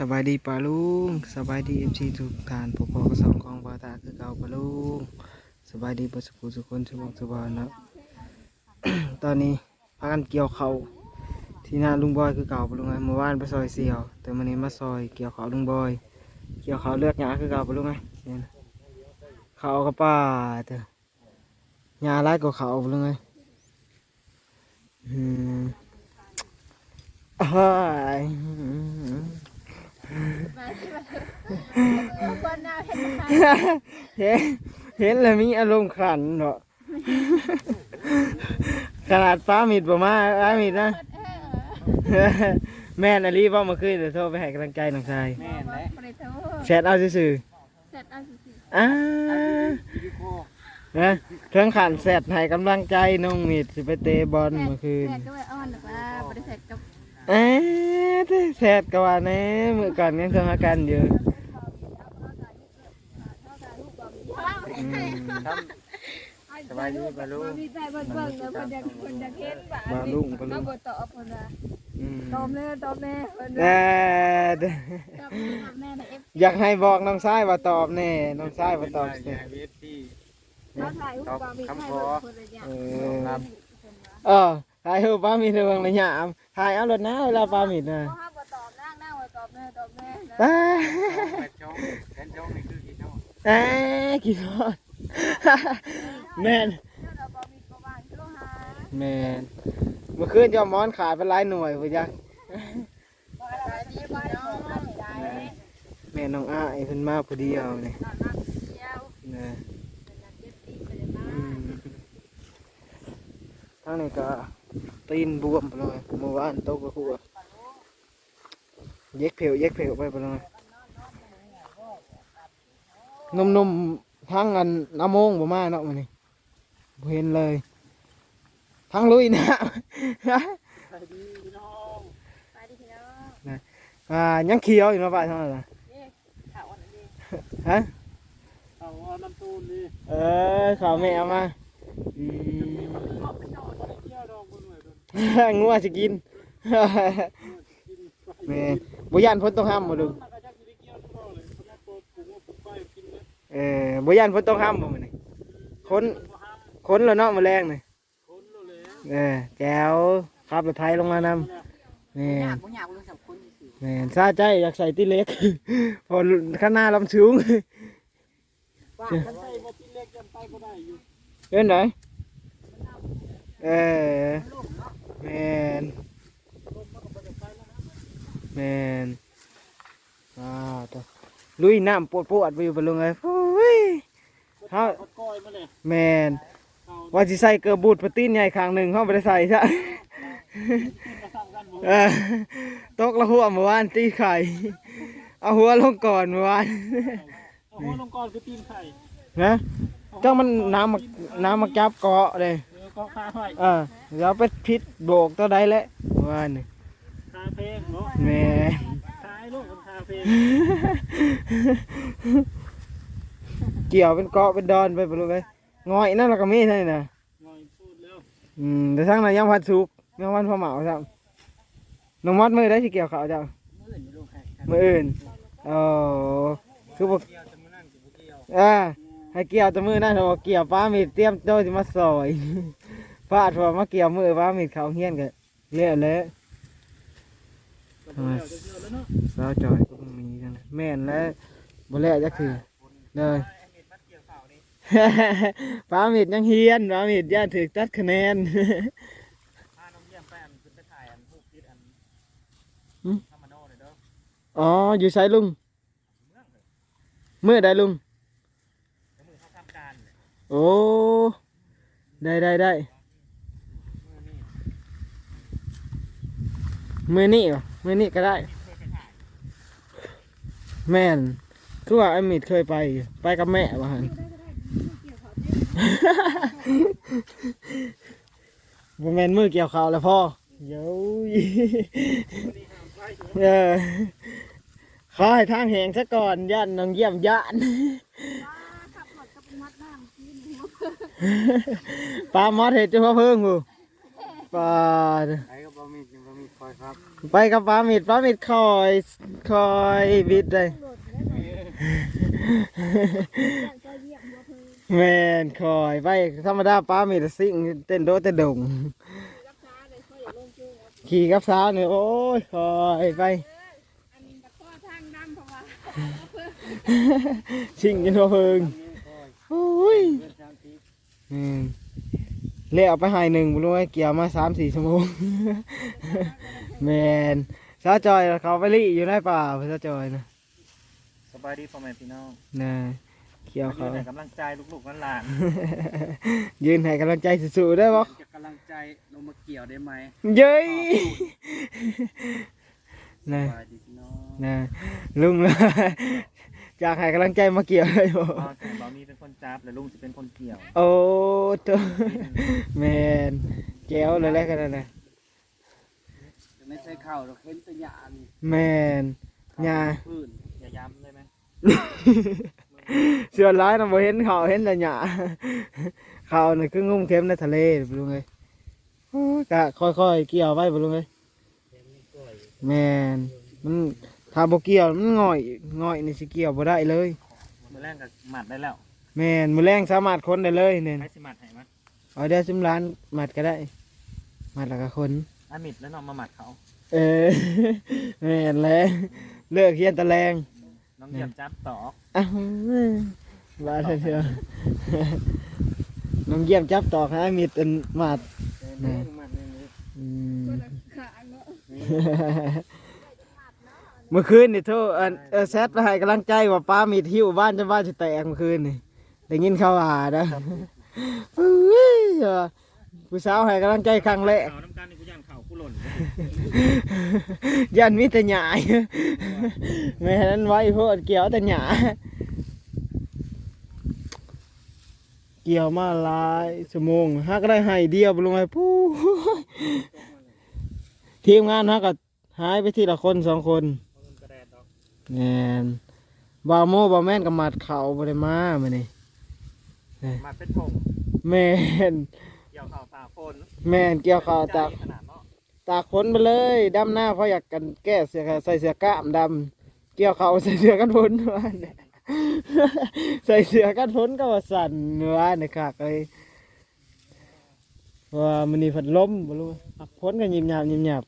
สบายดีปาลุงสบายดีเอฟซีทุกท่านพบกับสองของบาตาคือเก่าปาลุงสบายดีประสบสุขคนสมองสบายนะตอนนี้พากันเกี่ยวเขาที่หน้าลุงบอยคือเก่าปาลุงไงเมื่อวานไปซอยเสี่ยว แต่วันนี้มาซอยเกี่ยวเขาลุงบอย เกี่ยวเขาเลือดหยาคือเก่าปาลุงไงเนี่ยนะเขากับป้าเถอะหยาไล่กับเขาปาลุงไงอืมอ้าย คนน่าเห็นไหมเห็นเห็นแล้วมีอารมณ์ขันเนาะขนาดฟ้ามิดบ่มาฟ้ามิดนะ แม่นอลีว่าเมื่อคืนเดี๋ยวโทรไปให้กำลังใจน้องชายแม่นแหละบริโภแชทเอาซื่อเสร็จเอาสิๆอ้าวิดีโอนะเครื่องขันแซดให้กำลังใจน้องมิดสิไปเตะบอลเมื่อคืนเสร็จด้วยอ้อนหรือว่าบริเสร็จกับ เอ๊ะแซดก็ว่าแน่เมื่อก่อนยังทำอาการอยู่อืมสบายดีปะลูกมีใจเบิ่งเบิ่งแล้วคนจะคนจะเห็นว่าบาลุงบาลุเขางบ่ตอบคนว่าอืมตอบแน่ตอบแน่คนแน่ตอบแน่ในเอฟอยากให้บอกน้องชายว่าตอบแน่น้องชายว่าตอบอแน่ย่าเวทที่เขาถ่ายรูปบ่มีใครเบิ่งคนละอย่างเออเออ ถ่ายรูปป้ามีเรื่องระยะถ่ายเอารถนะเวลาป้ามีนะเขาห้ามบ่ตอบนั่งนั่งบ่ตอบแน่ตอบแน่นะป้าแฟนจ้องแฟนจ้องนี่คือกี่จ้องเอ้กี่ทอดแม่นเราบ่มีประวัติโลหะแม่นเมื่อคืนจอมอนขายเป็นหลายหน่วยพุ่นจักบ่ได้ดีบ่ได้ได้แม่น้องอ้ายเพิ่นมาผู้เดียวนี่นอนนั่งเดียวนะเจ็บตีไปเลยมาอืมทางนี้ก็ ตีนบวมไปเลยเมื่อวานตกกระหัวเย็กเพลวเย็กเพลวไปไปเลยนมๆทั้งอันน้ำโมงบ่มาเนาะมื้อนี้บ่เห็นเลย ทั้งลุยนะสบายดีพี่น้องไปดิพี่น้องอ่ายังเขียวอยู่เนาะป่ะเท่านั้นล่ะนี่ข่าวอันนี้ฮะเอาเอาน้ำตูนนี่เออข้าวแม่เอามาอืม งัวสิกินกินไปแม่บ่ย่านพ้นต้องห้ามบ่ลุงมันก็จะกินเกี่ยวทั้งหมดเลยเพราะว่าตัวกูว่ากูไปกินเลยเออบ่ย่านพ้นต้องห้ามบ่มื้อนี้คนคนแล้วเนาะมื้อแรงนี่คนเราเลยเออแจ๋วขับรถไถลงมานำแม่อยากบ่อยากรู้สักคนสิแม่นซาใจอยากใส่ติเล็กพอข้างหน้าลำสูงว่ามันใส่บอที่เล็กกันไปก็ได้อยู่เอิ้นไหนเออ แม่นแม่นอ่าตัวลุยน้ำปวดปวดๆไปอยู่บนลงเลยโอ้ยเฮาก้อยมาเลยแม่นเอาว่าสิใส่เกลือบูดปะตีนใหญ่ข้างหนึ่งเขาไม่ได้ใส่ซะมาสั่งกันบ่เออตกละหัวเมื่อวานตีไข่เอาหัวลงก่อนเมื่อวานเอาหัวลงก่อนคือตีนไข่นะเจ้ามันน้ำมาน้ำมาจับเกาะเลย เดี๋ยวก็คาไว้เออเดี๋ยวไปพิษโบกตัวใดแหละเมื่อวานนี่คาเพลงเนาะแม่คายลูกมันคาเพลงเกี่ยวเป็นเกาะเป็นดอนไปปลุกเลยงอยนั่นเราก็มีใช่นะงอยพูดแล้วอืมแต่ทั้งนั้นยังพัดสุกยังวันพอเหมาจ้ะน้องมอดมือได้สิเกี่ยวเขาวจ้ะมื่นลูกไข่มืออื่นโอ้คือบอกเกี่ยวจะมานั่งกับเกี่ยวอ่าให้เกี่ยวแตะมือนั่นเราเกี่ยวป้ามีดเตรียมโตจะมาซอย ฟาดพอมาเกี่ยวมือป้ามีดเขาเฮี้ยนกันเละเลยกับเกี่ยวจะเกี่ยวแล้วเนาะสาวจอยก็มีกันนะแม่นแล้วบ่แล้วจักคือเลยไอ้เม็ดมัดเกี่ยวข่าวนี่ป้ามีดยังเฮียนป้ามีดย่าถึกตัดคะแนนพาน้องเยี่ยมไปอันขึ้นไปถ่ายอันผู้คิดอันหืมธรรมโนเลยเด้ออ๋อ อยู่ไสลุง เมืองเลยมือใดลุงแล้วมือเขาทำการเนี่ยโอ้ ได้ได้ได้ มือนี่มือนี่เมนี่ก็ได้ แม่นคือว่าไอ้มิดเคยไป ไปกับแม่ว่าหันบ่แม่นมือเกี่ยวเขาแล้วพ่อเย้ยเออขอให้ทางแหงซะก่อนย่านน้องเยี่ยมย่านขับรถก็เป็นมัดน้ำกินปลามอดเห็ดจะพ่อเพิ่งกูปลา ไอ้ก็บะหมี่บะหมี่ครับปกับปลาหมิดปลาหมิดคอยคอยบิดเลยแมนคอยไปธรรมดาปลาหมิดซิ่งเต้นโดดเต้นดงขี่กับสาวเนี่ยโอ้ยคอยไปชิงกินหัวเพิงโอ้ยอืม เลี้ยวไปใหายหนึ่งบุรุษเกี่ยวมาสามสี่ชั่วโมงแมนสาวจอยเขาไปลี่อยู่ในป่าสาวจอยนะสบายดีพ่อแม่พี่น้องน่ะเกี่ยวมาเขาให้กำลังใจลูกๆหลานยืนให้กำลังใจสู้ๆได้ปะจะกำลังใจลงมาเกี่ยวได้ไหมเย้ยนะสบายดีพี่น้องนะลุงเลย อยากให้กำลังใจมาเกี่ยวเลยบ่อ๋อแต่บอมีเป็นคนจับแล้วลุงจะเป็นคนเกี่ยวโอ้ตัวแมนแก้วเลยแหละกันนะไม่ใช่ข้าวเราเข็นแตัวยานี่แมนยาพื้นอย่าย้ำได้ไหมเสือร้ายนะบ่เห็นเขาเห็นแต่หยาเขานี่คืองุ้มเข็มในทะเลบ่ลุงเลยโอ้ยกะค่อยๆเกี่ยวไว้บ่ลุงเลยแมนมัน ถ้าบ่เกี่ยวมันง่อยง่อยนี่สิเกี่ยวบ่ได้เลย มือแรกกับหมัดได้แล้วแม่นมือแรงสามารถคนได้เลยเนี่ยให้สิหมัดให้มั้ยเอาเดี๋ยวซิมร้านมัดก็ได้มัดแล้วก็คน อามิดแล้วน้องมาหมัดเขาเออ แม่นแล้วเลิกเฮียนตะแรงน้องเหยียบจับต่ออ้าวว่าเถอะเถอะน้องเยี่ยมจับตอกให้มีดเป็นมัดนี่หมัดนี่อืมขาเนาะ เมื่อคืนนี่โทษอันเออแซดไปให้กำลังใจว่าป้ามีดหิ้วบ้านจะบ้านจะแตกเมื่อคืนนี่ได้ยินเขาว่านะอุ้ยว่าผู้สาวให้กำลังใจครั้งแรก เอาน้ำกันนี่กูย่างเข่ากูหล่นยันมีแต่หยายแม่นั้นไว้โพดเกี่ยวแต่หยาเกี่ยวมาหลายชั่วโมงฮักได้ให้เดียวบ่ลงไปปู้ทีมงานฮักก็หายไปทีละคนสองคน แม่นบาวโมบาวแม่นกับมัดเข่าบ่ได้มามื้อนี้หมัดเป็นผงแม่นเกี่ยวเข่าตาคนแม่นเกี่ยวข้าวตากขนาดเนาะตากฝนไปเลยดำหน้าเพราะอยากกันแก้เสือใส่เสือกล้ามดำเกี่ยวเขาใส่เสือกันฝนว่าเนี่ยใส่เสือกันฝนก็ว่าสั่นว่าเนี่ยคักเลยว่ามันนี่พัดลมบ่รู้อะฝนก็ยิมหยาบยิมหยาบ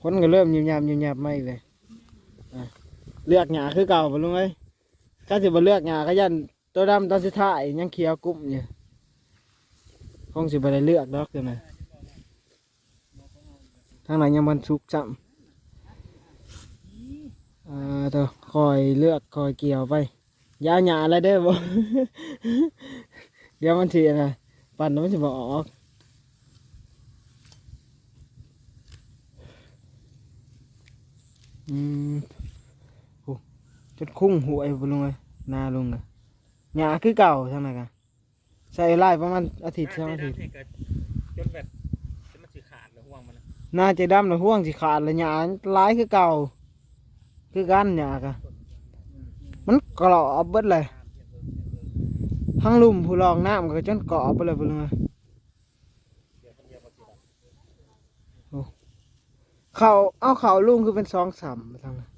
ฝนก็เริ่มยิมหยาบยิมหยาบไม่เลยอะ เลือกหญ้าคือเก่าบ่รู้ไหมถ้าสิบ่เลือกหญ้าก็ยันตัวดำตอนสุดท้ายยังเขียวกลุ้มอยู่คงสิบ่ได้เลือกดอกเดี๋ยวนะทางไหนยังมันสุกจำอ่าตัวคอยเลือกคอยเกี่ยวไปยาวหยาอะไรเด้อบ่เดี๋ยวมันทีนะปั่นแล้วมันจะบออกอืม จดคุ้งหวยบ่ลุงเลยหนาลุงอะหยาคือเก่าทางไหนกันใส่ไล่ประมาณอาทิตย์สองอาทิตย์จนแบบจนมันสิขาดเลยห่วงมันนะน่าจะดำแล้วห่วงสิขาดเลยหยาหลายคือเก่า คือกันหยากะมันกรอบเบิดเลยทั้งลุ่มผู้รองน้ำก็จนกรอบไปเลยไปเลยโอ้เขาเอาเขาลุ่มคือเป็นสองสามไปทางนั้น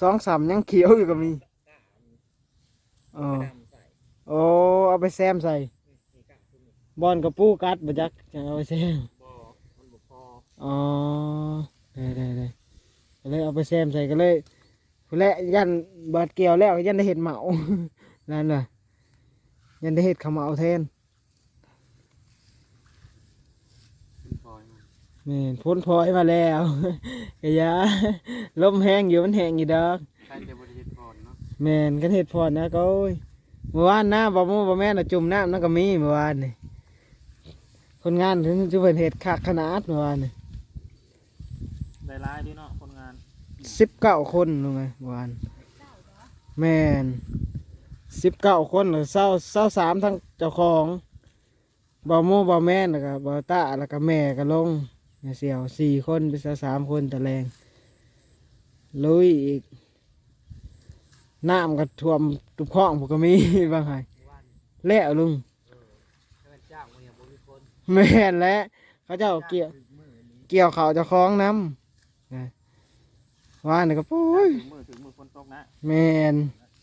สองสามยังเขียวอยู่ก็มีอ๋อดำใส่โอ้เอาไปแซมใส่นี่กะคือนี่บอลกับปูกัดบ่จักจังเอาไปแซมบ่มันบ่พออ๋อได้ได้ได้ก็เลยเอาไปแซมใส่ก็เลยและยันบาดเกี่ยวแล้วยันได้เห็ดเหมานั่นน่ะยันได้เห็ดขาวเหมาแทนเป็นพลอยมา แม่ นพ้นพลอยมาแล้วกะยาลมแห้งอยู่มันแห้งอยู่ดอกใครจะบริเหตุพรเนาะแม่นกันเห็ดพอนะก็โอ้ยเมื่อวานน้าบ่โมบ่แม่นน่ะจุ่มน้ำนั่นก็มีเมื่อวานนี่คนงานถึงจะเป็นเห็ดคักขนาดเมื่อวานนี่ได้ร้ายด้วยเนาะคนงานสิบเก้าคนลงไงเมื่อวานแม่นสิบเก้าคนหรือเศร้าเศร้าสามทั้งเจ้าของบ่าวโมบ่าวแม่นแล้วก็บ่าวตาแล้วก็แม่ก็ลง แม่เสี่ยวสี่คนเป็นสามคนตะแรงลุยอีกน้ำก็ท่วมตุกข้องผมก็มีบางไงแล้วลุงแม่นแล้วเขาเจ้าเกี่ยวเกี่ยวเขาจะคล้องน้ำว่านี่ก็โอ้ยถึงมือถึงมือฝนแมน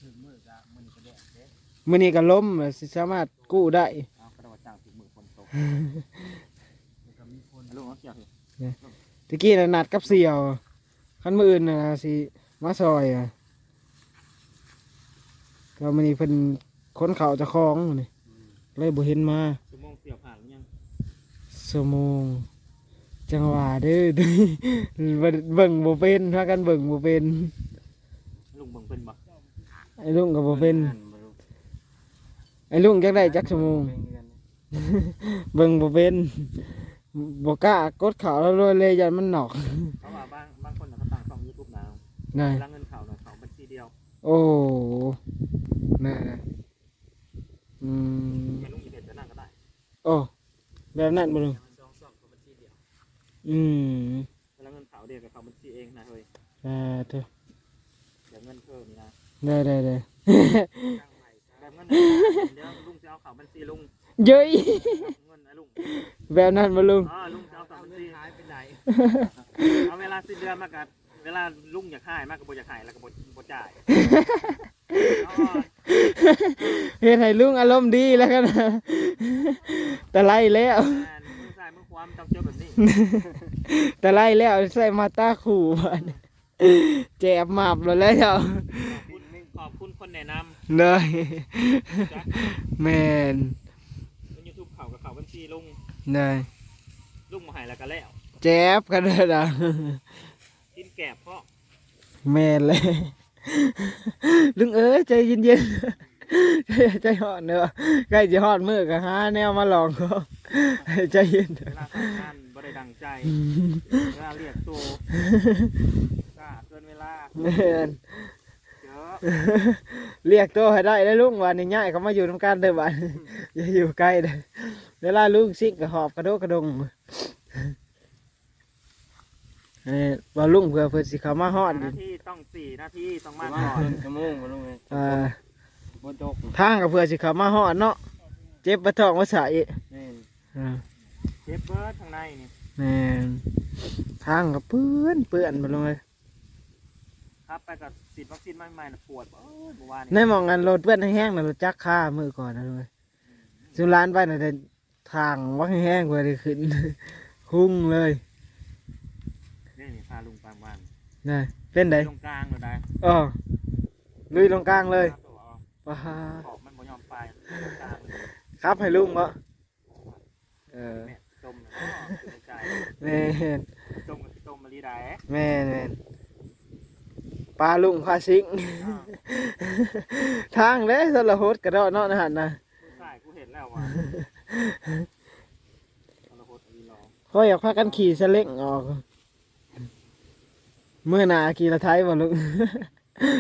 ถึงมือก็มือนี่ก็แดดเด้มื้อนี้ก็ล้มสามารถกู้ได้ ลุงเอาเกี่ยวสิตะกี้น่ะนัดกับเสี่ยวคันมื้ออื่นน่ะสิมาซอยอะก็มื้อนี้เพิ่นคนเขาเจะคล้าของนี่เลยบ่เห็นมาชั่วโมงเสียวผ่านหรือยังชั่วโมงจังหวะเด้อเบิ่งบ่เป็นพากันเบิ่งบ่เป็นลุงเบิ่งเป็นบ่ไอ้ลุงก็บ่เป็นไอ้ลุงจักได้จักชั่วโมงเบิ่งบ่เป็น บ่กล้ากดเขาแล้วเลยเลยยันมันหนอกเพราะว่าบางบางคนน่ะเขาตั้งช่อง YouTube นะนั่นเวลาเงินเข้าน่ะเขาบัญชีเดียวโอ้นั่นน่ะอืมแม่ลุงอีเด็ดจะนั่งก็ได้โอ้แบบนั้นบ่ลุงสองช่องเขาบัญชีเดียวอืมเวลาเงินเข้าเดียวกับเขาบัญชีเองนะเฮ้ยอ่าเถอะเดี๋ยวเงินเพิ่มนี่นะได้ได้ได้แบบเงินเดี๋ยวลุงจะเอาเข้าบัญชีลุงเย้ยเงินนะ ลุงแบบนั้นบ่ลุงอ๋อลุงจะเอาเข้าบัญชีหายไปไหนเอาเวลาสิ้นเดือนมากับเวลาลุงอยากหายมากกับบ่อยากหายแล้วก็บ่บ่จ่ายอ๋อเฮ็ดให้ลุงอารมณ์ดีแล้วกันนะแต่ไล่แล้วแม่นมือซ้ายมือขวามันต้องเจอแบบนี้แต่ไล่แล้วใส่มาตาขู่บัดแจบหมับแล้วแล้วขอบคุณขอบคุณคนแนะนเลยำจ้ะแมนในยูทูบเขากับเขาบัญชี ลุงเลยลุงมาใหายแล้วก็แล้วแจ๊บกันเลยนะกินแกบเพราะแมนเลยลุงเอ้ยใจเย็นๆใจใจหอนเนอะใกล้จะหอนมือก็หาแนวมาลองก็ใจเย็นเวลาทำงานบ่ได้ดังใจเวลาเรียกตัวจ้าเกินเวลา แมน เจอเรียกตัวให้ได้แล้วลุงวันนี้ง่ายเขามาอยู่ทำการเด้อวันอย่าอยู่ใกล้เด้อเวลาลุงซิกกระหอบกระโดดกระดงเอ้ยว่าลุงเพื่อเพื่อสิเขามาฮอดหน้าที่ต้องสี่หน้าที่ต้องมามาก่อนชั่วโมงมาลุงเลยอ่าบนตกทางกับเพื่อสิเขามาฮอดเนาะเจ็บประท้องมาใส่นี่อ่าเจ็บเบิร์ดทางในนี่แม่นทางกับเปื้อนเปื้อนมาลงเลยครับไปกับ ฉีดวัคซีนใหม่ๆน่ะปวดเอ้ยเมื่อวานในนี่หมองกันรถเปื้อนแห้งๆน่ะรถจักค่ามือก่อนนะเลยสุร้านไปน่ะแต่ทางวักแห้งๆกว่าได้ขึ้น หุ้งเลยนี่นี่พาลุงไปบ้านนี่เป็นไดตรงกลางเลยได้อ๋อลุยลงกลางเลยตัวเอาว้าขอบมันบ่ยอมไปตรงกลางเลยครับให้ลุงเหรอเออแม่จมเลยอ๋อใจแม่นจมกับจมมาลีได้แม่นแม่น ปลาลุงพาสิงอ้าวทางเด้สละโหดกระโดดเนาะนะหันนะกูใส่กูเห็นแล้วว่ะเอาละโหดอีหลอเขาอยากพากันขี่สเล็กออก เมื่อหนาขี่ละไทยบ่ลุง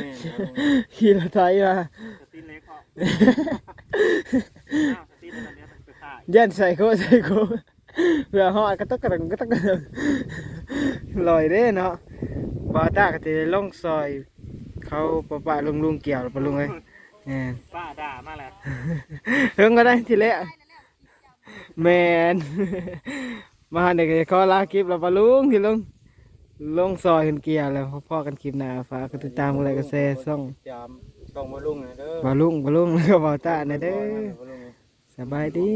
นี่นะลุงขี่ละไทยมาสตีนเล็กเขาอ้าวสตีนอะไรเนี้ยต้องไปขายยันใส่โคใส่โคเพื่อหอดก็ต้องกระดังก็ต้องกระดังลอยเด้เนาะ บาตาก็จะได้ลงซอย เขาปะปะลุงลุงเกี่ยวปะลุงเอ้ยแม่นป้าด่ามาแล้วเพิ่งก็ได้ทีแรกแมนมาเด็กขอลาคลิปแล้วปะลุงที่ลุงลงซอยขึ้นเกียร์แล้วพ่อกันคลิปหน้าฝากกดติดตามกันเลยก็แซ่ซ่องจามต้องมาลุงนะเด้อปะลุงปะลุงแล้วก็บาตาเนี่ยเด้อมาลุงสบายดี